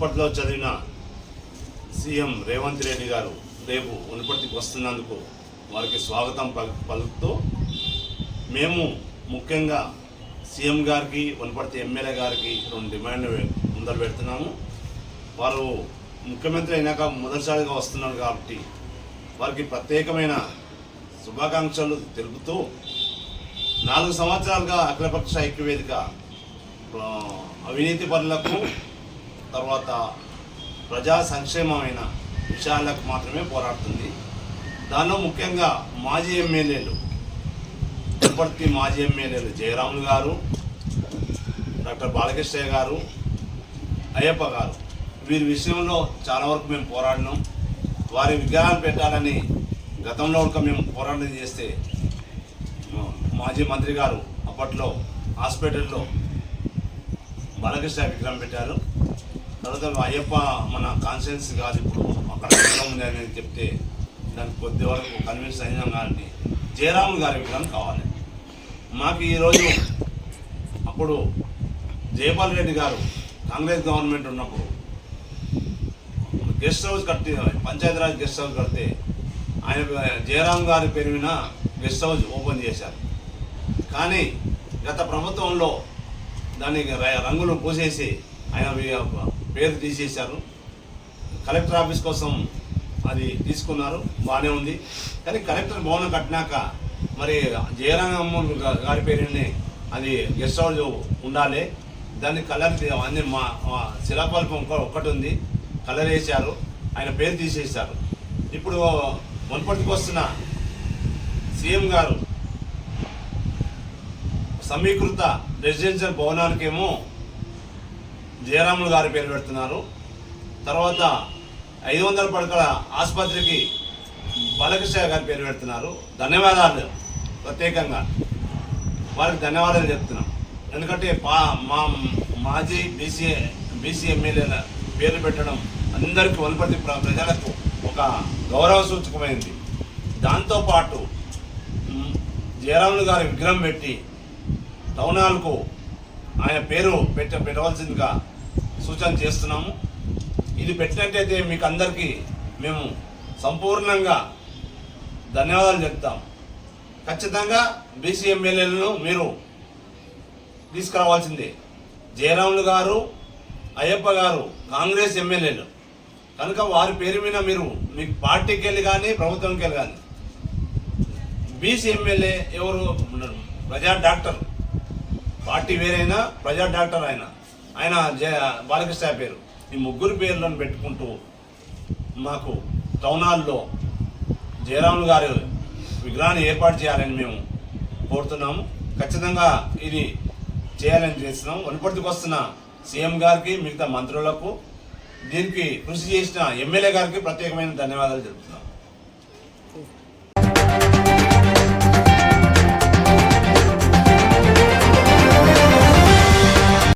మునుపట్లో చదివిన సీఎం రేవంత్ రెడ్డి గారు రేపు మునుపటికి వస్తున్నందుకు వారికి స్వాగతం పలుకుతూ మేము ముఖ్యంగా సీఎం గారికి వనపర్తి ఎమ్మెల్యే గారికి రెండు డిమాండ్లు ముందర పెడుతున్నాము. వారు ముఖ్యమంత్రి అయినాక మొదటిసారిగా వస్తున్నారు కాబట్టి వారికి ప్రత్యేకమైన శుభాకాంక్షలు తెలుపుతూ నాలుగు సంవత్సరాలుగా అఖిలపక్ష ఐక్యవేదిక అవినీతి పనులకు తర్వాత ప్రజా సంక్షేమమైన విషయాలకు మాత్రమే పోరాడుతుంది. దానిలో ముఖ్యంగా మాజీ ఎమ్మెల్యేలు తిరుపతి మాజీ ఎమ్మెల్యేలు జయరాములు గారు డాక్టర్ బాలకృష్ణయ్య గారు అయ్యప్ప గారు. వీరి విషయంలో చాలా వరకు మేము పోరాడినాం. వారి విగ్రహాలు పెట్టాలని గతంలో ఒక మేము పోరాటం చేస్తే మాజీ మంత్రి గారు అప్పట్లో హాస్పిటల్లో బాలకృష్ణ విగ్రహం పెట్టారు. తర్వాత అయ్యప్ప మన కాన్షియన్స్ కాదు ఇప్పుడు అక్కడ ఉంది అని చెప్తే దానికి కొద్ది వరకు కన్విన్స్ అయినా కానీ జయరాములు గారి విగ్రహం కావాలి. మాకు ఈరోజు అప్పుడు జయపాల్ రెడ్డి గారు కాంగ్రెస్ గవర్నమెంట్ ఉన్నప్పుడు గెస్ట్ హౌస్ కట్టి పంచాయతీరాజ్ గెస్ట్ హౌస్ కడితే ఆయన జయరాం గారి పేరు మీద గెస్ట్ హౌస్ ఓపెన్ చేశారు. కానీ గత ప్రభుత్వంలో దానికి ర- రంగులు పూసేసి ఆయన పేరు తీసేశారు. కలెక్టర్ ఆఫీస్ కోసం అది తీసుకున్నారు. బాగానే ఉంది. కానీ కలెక్టర్ భవనం కట్టినాక మరి జయరామ గారి పేరుని అది గెస్ట్ హౌస్ ఉండాలి. దాన్ని కలర్ అన్ని మా శిలాపల్పం ఒక్కటి ఉంది. కలర్ వేశారు. ఆయన పేరు తీసేశారు. ఇప్పుడు మునపటికి వస్తున్న సీఎం గారు సమీకృత రెసిడెన్షియల్ భవనానికేమో జయరాములు గారి పేరు పెడుతున్నారు. తర్వాత ఐదు వందల పడకల ఆసుపత్రికి బాలకృష్ణ గారి పేరు పెడుతున్నారు. ధన్యవాదాలు ప్రత్యేకంగా. వారికి ధన్యవాదాలు చెప్తున్నాం. ఎందుకంటే పా మా మాజీ బీసీ బీసీ ఎమ్మెల్యేల పేర్లు పెట్టడం అందరికీ వనపర్తి ప్రజలకు ఒక గౌరవ సూచకమైంది. దాంతోపాటు జయరాములు గారి విగ్రహం పెట్టి టౌన్ హాల్కు ఆయన పేరు పెట్ట పెట్టవలసిందిగా సూచన చేస్తున్నాము. ఇది పెట్టినట్టయితే మీకు అందరికీ మేము సంపూర్ణంగా ధన్యవాదాలు చెప్తాం. ఖచ్చితంగా బీసీ ఎమ్మెల్యేలను మీరు తీసుకురావాల్సిందే. జయరాములు గారు అయ్యప్ప గారు కాంగ్రెస్ ఎమ్మెల్యేలు. కనుక వారి పేరు మీద మీరు మీ పార్టీకి వెళ్ళి కానీ ప్రభుత్వంకి వెళ్ళి కానీ బీసీ ఎమ్మెల్యే ఎవరు? ప్రజా డాక్టర్ పార్టీ వేరైనా ప్రజా డాక్టర్ ఆయన ఆయన బాలకృష్ణ పేరు. ఈ ముగ్గురు పేర్లను పెట్టుకుంటూ మాకు టౌన్ హాల్లో జయరాములు గారు విగ్రహాన్ని ఏర్పాటు చేయాలని మేము కోరుతున్నాము. ఖచ్చితంగా ఇది చేయాలని చేస్తున్నాం. వనపర్తికి వస్తున్న సీఎం గారికి మిగతా మంత్రులకు దీనికి కృషి చేసిన ఎమ్మెల్యే గారికి ప్రత్యేకమైన ధన్యవాదాలు తెలుపుతున్నాం.